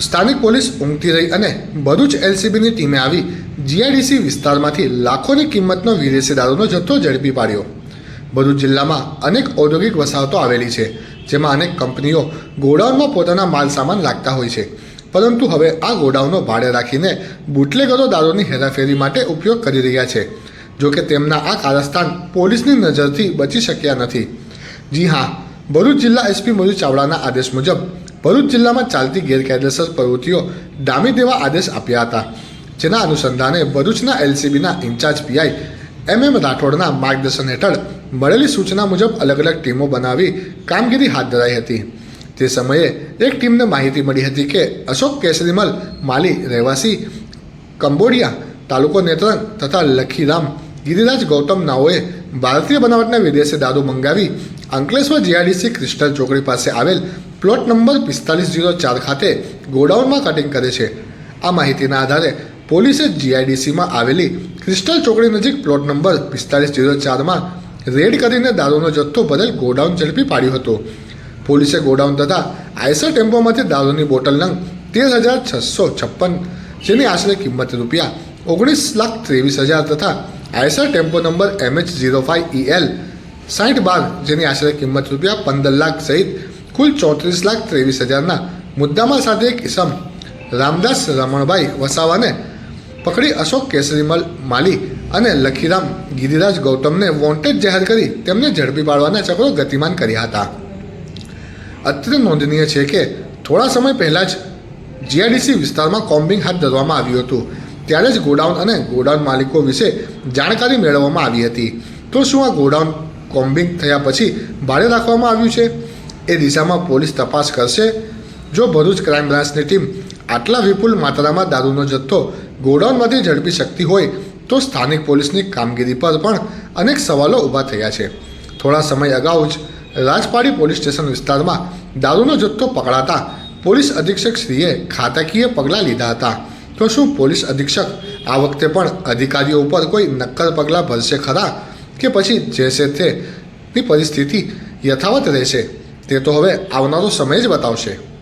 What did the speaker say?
સ્થાનિક પોલીસ ઊંઘતી રહી અને ભરૂચ એલસીબીની ટીમે આવી જીઆઈડીસી વિસ્તારમાંથી લાખોની કિંમતનો વિદેશી દારૂનો જથ્થો ઝડપી પાડ્યો. ભરૂચ જિલ્લામાં અનેક ઔદ્યોગિક વસાહતો આવેલી છે, જેમાં અનેક કંપનીઓ ગોડાઉનમાં પોતાના માલ સામાન રાખતા હોય છે. પરંતુ હવે આ ગોડાઉનો ભાડે રાખીને બુટલેગરો દારૂની હેરાફેરી માટે ઉપયોગ કરી રહ્યા છે, જોકે તેમના આ કારસ્થાન પોલીસની નજરથી બચી શક્યા નથી. જી હા ભરૂચ જિલ્લા એસપી મધુ ચાવડાના આદેશ મુજબ ભરૂચ જિલ્લામાં ચાલતી ગેરકાયદેસર પ્રવૃત્તિઓ ડામી દેવા આદેશ આપ્યા હતા. જેના અનુસંધાને ભરૂચના એલસીબીના ઇન્ચાર્જ પીઆઈ એમ એમ રાઠોડના માર્ગદર્શન હેઠળ મળેલી સૂચના મુજબ અલગ અલગ ટીમો બનાવી કામગીરી હાથ ધરાઈ હતી. તે સમયે એક ટીમને માહિતી મળી હતી કે અશોક કેસરીમલ માલી રહેવાસી કંબોડિયા તાલુકો નેત્રંગ તથા લખીરામ ગિરિરાજ ગૌતમ નાઓએ ભારતીય બનાવટના વિદેશી દારૂ મંગાવી અંકલેશ્વર જીઆઈડીસી ક્રિસ્ટલ ચોકડી પાસે આવેલ પ્લોટ નંબર પિસ્તાલીસ જીરો ચાર ખાતે ગોડાઉનમાં કટિંગ કરે છે. આ માહિતીના આધારે પોલીસે જીઆઈડીસીમાં આવેલી ક્રિસ્ટલ ચોકડી નજીક પ્લોટ નંબર પિસ્તાલીસ જીરો ચારમાં રેડ કરીને દારૂનો જથ્થો ભરેલ ગોડાઉન ઝડપી પાડ્યો હતો. પોલીસે ગોડાઉન તથા આયસર ટેમ્પોમાંથી દારૂની બોટલ નંગ તેર હજાર છસો છપ્પન, જેની આશરે કિંમત રૂપિયા ઓગણીસ લાખ ત્રેવીસ હજાર તથા Eicher tempo number MH zero five EL સાઠ બાર, જેની આશરે કિંમત રૂપિયા પંદર લાખ સહિત કુલ ચોત્રીસ લાખ ત્રેવીસ હજારના મુદ્દામાં સાથે એક ઇસમ, રામદાસ રમણભાઈ વસાવાને પકડી અશોક કેસરીમલ, માલી અને લખીરામ ગિરિરાજ ગૌતમને વોન્ટેડ જાહેર કરી તેમને ઝડપી પાડવાના ચક્રો ગતિમાન કર્યા હતા. અત્રે નોંધનીય છે કે થોડા સમય પહેલાં જ જીઆઈડીસી વિસ્તારમાં કોમ્બિંગ હાથ ધરવામાં આવ્યું હતું. ત્યારે જ ગોડાઉન અને ગોડાઉન માલિકો વિશે જાણકારી મેળવવામાં આવી હતી. તો શું આ ગોડાઉન કોમ્બિંગ થયા પછી ભાડે રાખવામાં આવ્યું છે. એ દિશામાં પોલીસ તપાસ કરશે. જો ભરૂચ ક્રાઇમ બ્રાન્ચની ટીમ આટલા વિપુલ માત્રામાં દારૂનો જથ્થો ગોડાઉનમાંથી ઝડપી શકતી હોય તો સ્થાનિક પોલીસની કામગીરી પર પણ અનેક સવાલો ઊભા થયા છે. થોડા સમય અગાઉ જ રાજપાડી પોલીસ સ્ટેશન વિસ્તારમાં દારૂનો જથ્થો પકડાતા પોલીસ અધિક્ષક શ્રીએ ખાતાકીય પગલાં લીધા હતા. તો શું પોલીસ અધિક્ષક આ વખતે પણ અધિકારીઓ ઉપર કોઈ નક્કર પગલાં ભરશે ખરા? કે પછી જે છે તેની પરિસ્થિતિ યથાવત રહેશે, તે તો હવે આવનારો સમય જ બતાવશે.